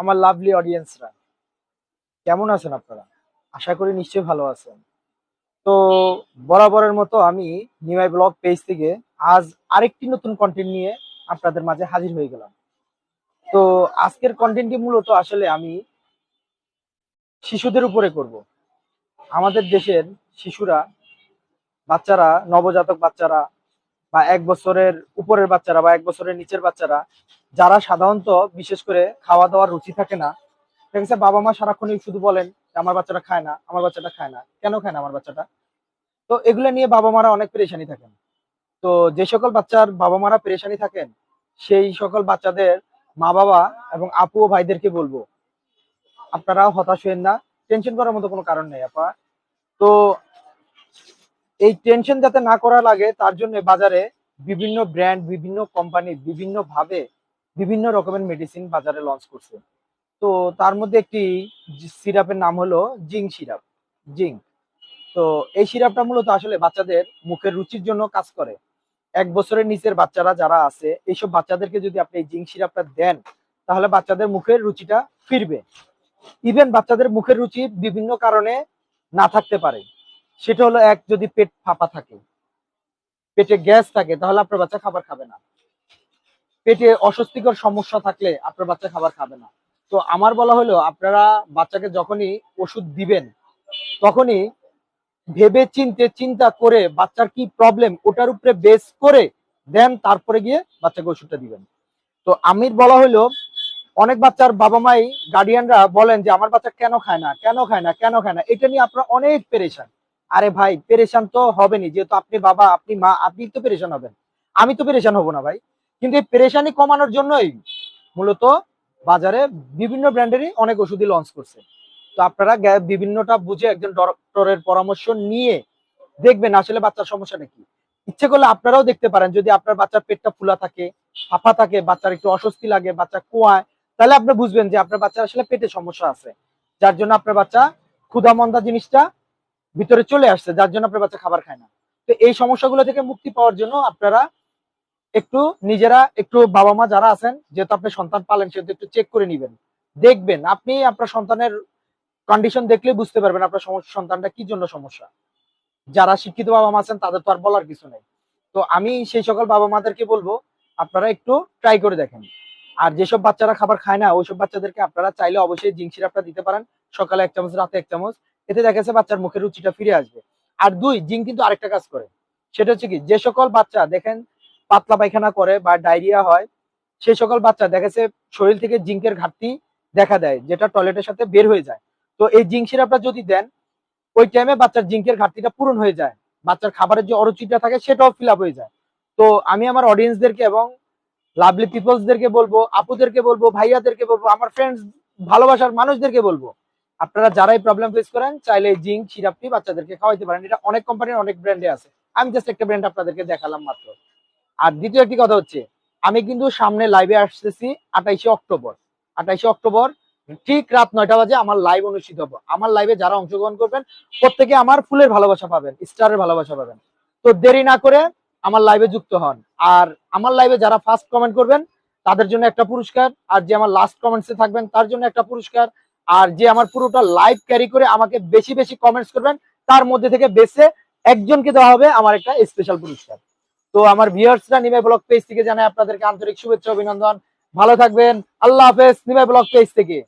আমার লাভলি অডিয়েন্সরা কেমন আছেন আপনারা? আশা করি নিশ্চয়ই ভালো আছেন। তো বরাবরের মতো আমি নিমাই ব্লগ পেজ থেকে আজ আরেকটি নতুন কন্টেন্ট নিয়ে আপনাদের মাঝে হাজির হয়ে গেলাম। তো আজকের কন্টেন্টটি মূলত আসলে আমি শিশুদের উপরে করব। আমাদের দেশের শিশুরা, বাচ্চারা, নবজাতক বাচ্চারা বা এক বছরের উপরের বাচ্চারা বা এক বছরের নিচের বাচ্চারা যারা সাধারণত বিশেষ করে খাওয়া দাওয়ার রুচি থাকে না ঠিক বাবা মা সারাক্ষণই শুধু বলেন আমার বাচ্চাটা খায় না, আমার বাচ্চাটা খায় না। কেন খায় না আমার বাচ্চাটা? তো এগুলো নিয়ে বাবা মারা অনেক পেরেশানি থাকেন। তো যে সকল বাচ্চার বাবা মারা পেরেশানি থাকেন, সেই সকল বাচ্চাদের মা বাবা এবং আপু ও ভাইদেরকে বলব, আপনারা হতাশ হবেন না, টেনশন করার মতো কোনো কারণ নেই, আপা। তো এই টেনশন যাতে না করা লাগে, তার জন্য বাজারে বিভিন্ন ব্র্যান্ড, বিভিন্ন কোম্পানি বিভিন্ন ভাবে বিভিন্ন রকমের মেডিসিন বাজারে লঞ্চ করছে। তো তার মধ্যে একটি সিরাপের নাম হলো জিঙ্ক সিরাপ, জিঙ্ক। তো এই সিরাপটা মূলত আসলে বাচ্চাদের মুখের রুচির জন্য কাজ করে। এক বছরের নিচের বাচ্চারা যারা আছে, এইসব বাচ্চাদেরকে যদি আপনি এই জিঙ্ক সিরাপটা দেন, তাহলে বাচ্চাদের মুখের রুচিটা ফিরবে। ইভেন বাচ্চাদের মুখের রুচি বিভিন্ন কারণে না থাকতে পারে। সেটা হলো এক, যদি পেট ফাঁপা থাকে, পেটে গ্যাস থাকে, তাহলে আপনার বাচ্চা খাবার খাবে না। পেটে অস্বস্তিকর সমস্যা থাকলে আপনার বাচ্চা খাবার খাবে না। তো আমার বলা হলো, আপনারা বাচ্চাকে যখনই ওষুধ দিবেন, তখনই ভেবে চিনতে চিন্তা করে বাচ্চার কি প্রবলেম ওটার উপরে বেস করে দেন, তারপরে গিয়ে বাচ্চাকে ওষুধটা দিবেন। তো আমির বলা হলো, অনেক বাচ্চার বাবা মাই গার্ডিয়ানরা বলেন যে, আমার বাচ্চা কেন খায় না? কেন খায় না? কেন খায় না? এটা নিয়ে আপনারা অনেক পেরেশান। আরে ভাই, পেরেশান তো হবেনি যেহেতু আপনি বাবা, আপনি মা, আপনি তো পেরেশান হবেন। আমি তো পেরেশান হব না ভাই। কিন্তু এই পেরেশানি কমানোর জন্যই মূলত বাজারে বিভিন্ন ব্র্যান্ডেরই অনেক ওষুধই লঞ্চ করছে। তো আপনারা বিভিন্নটা বুঝে একজন ডক্টরের পরামর্শ নিয়ে দেখবেন আসলে বাচ্চার সমস্যাটা কি ইচ্ছে করলে আপনারাও দেখতে পারেন, যদি আপনার বাচ্চার পেটটা ফুলা থাকে, ফাঁপা থাকে, বাচ্চার একটু অস্বস্তি লাগে, বাচ্চা কোয়ায়, তাহলে আপনি বুঝবেন যে আপনার বাচ্চার আসলে পেটে সমস্যা আছে। যার জন্য আপনার বাচ্চা ক্ষুধামন্দা জিনিসটা ভিতরে চলে আসছে, যার জন্য আপনার বাচ্চা খাবার খায় না। তো এই সমস্যাগুলো থেকে মুক্তি পাওয়ার জন্য আপনারা একটু নিজেরা, একটু বাবা মা যারা আছেন, যেহেতু আপনি সন্তান পালেন, সেহেতু একটু চেক করে নিবেন। দেখবেন, আপনি আপনার সন্তানের কন্ডিশন দেখলে বুঝতে পারবেন আপনার সন্তানটা কি জন্য সমস্যা। যারা শিক্ষিত বাবা মা আছেন, তাদের তো আর বলার কিছু নেই। তো আমি সেই সকল বাবা মাদেরকে বলব, আপনারা একটু ট্রাই করে দেখেন। আর যেসব বাচ্চারা খাবার খায় না, ওইসব বাচ্চাদেরকে আপনারা চাইলে অবশ্যই জিঙ্ক সিরাপটা দিতে পারেন। সকালে এক চামচ, রাতে এক চামচ। এতে দেখা যাচ্ছে বাচ্চার মুখের রুচিটা ফিরে আসবে। আর দুই জিঙ্ক কিন্তু আরেকটা কাজ করে। সেটা হচ্ছে কি, যে সকল বাচ্চা, দেখেন পাতলা পায়খানা করে বা ডায়রিয়া হয় সেই সকল বাচ্চা দেখা যাচ্ছে শরীর থেকে জিঙ্কের ঘাটতি দেখা দেয়, যেটা টয়লেটের সাথে বের হয়ে যায়। তো এই জিঙ্ক সিরাপটা যদি দেন, ওই টাইমে বাচ্চার জিঙ্কের ঘাটতিটা পূরণ হয়ে যায়। বাচ্চার খাবারের যে অরুচিটা থাকে, সেটাও ফিল হয়ে যায়। তো আমি আমার অডিয়েন্সদেরকে এবং লাভলি পিপলসদেরকে বলব, আপুদেরকে বলব, ভাইয়াদেরকে বলব, আমার ফ্রেন্ডস ভালোবাসার মানুষদেরকে বলব, আপনারা যারাই প্রবলেম ফেস করেন, চাইলে জিঙ্ক সিরাপটি বাচ্চাদেরকে খাওয়াইতে পারেন। এটা অনেক কোম্পানির অনেক ব্র্যান্ডে আছে। আমি জাস্ট একটা ব্র্যান্ড আপনাদেরকে দেখালাম মাত্র। আর দ্বিতীয় একটি কথা হচ্ছে, আমি কিন্তু সামনে লাইভে আসতেছি আঠাইশে অক্টোবর। আঠাইশে অক্টোবর ঠিক রাত নয়টা বাজে আমার লাইভ অনুষ্ঠিত হবে। আমার লাইভে যারা অংশগ্রহণ করবেন, প্রত্যেকে আমার ফুলের ভালোবাসা পাবেন স্টারের ভালোবাসা পাবেন। তো দেরি না করে আমার লাইভে যুক্ত হন। আর আমার লাইভে যারা ফার্স্ট কমেন্ট করবেন, তাদের জন্য একটা পুরস্কার। আর যে আমার লাস্ট কমেন্টসে থাকবেন, তার জন্য একটা পুরস্কার। আর যে আমার পুরোটা লাইভ ক্যারি করে আমাকে বেশি বেশি কমেন্টস করবেন, তার মধ্যে থেকে বেছে একজনকে দেওয়া হবে আমার একটা স্পেশাল পুরস্কার। তো আমার ভিউয়ার্সরা নিমে ব্লগ পেজ থেকে জানাই আপনাদেরকে আন্তরিক শুভেচ্ছা অভিনন্দন। ভালো থাকবেন। আল্লাহ হাফেজ। নিমে ব্লগ পেজ থেকে।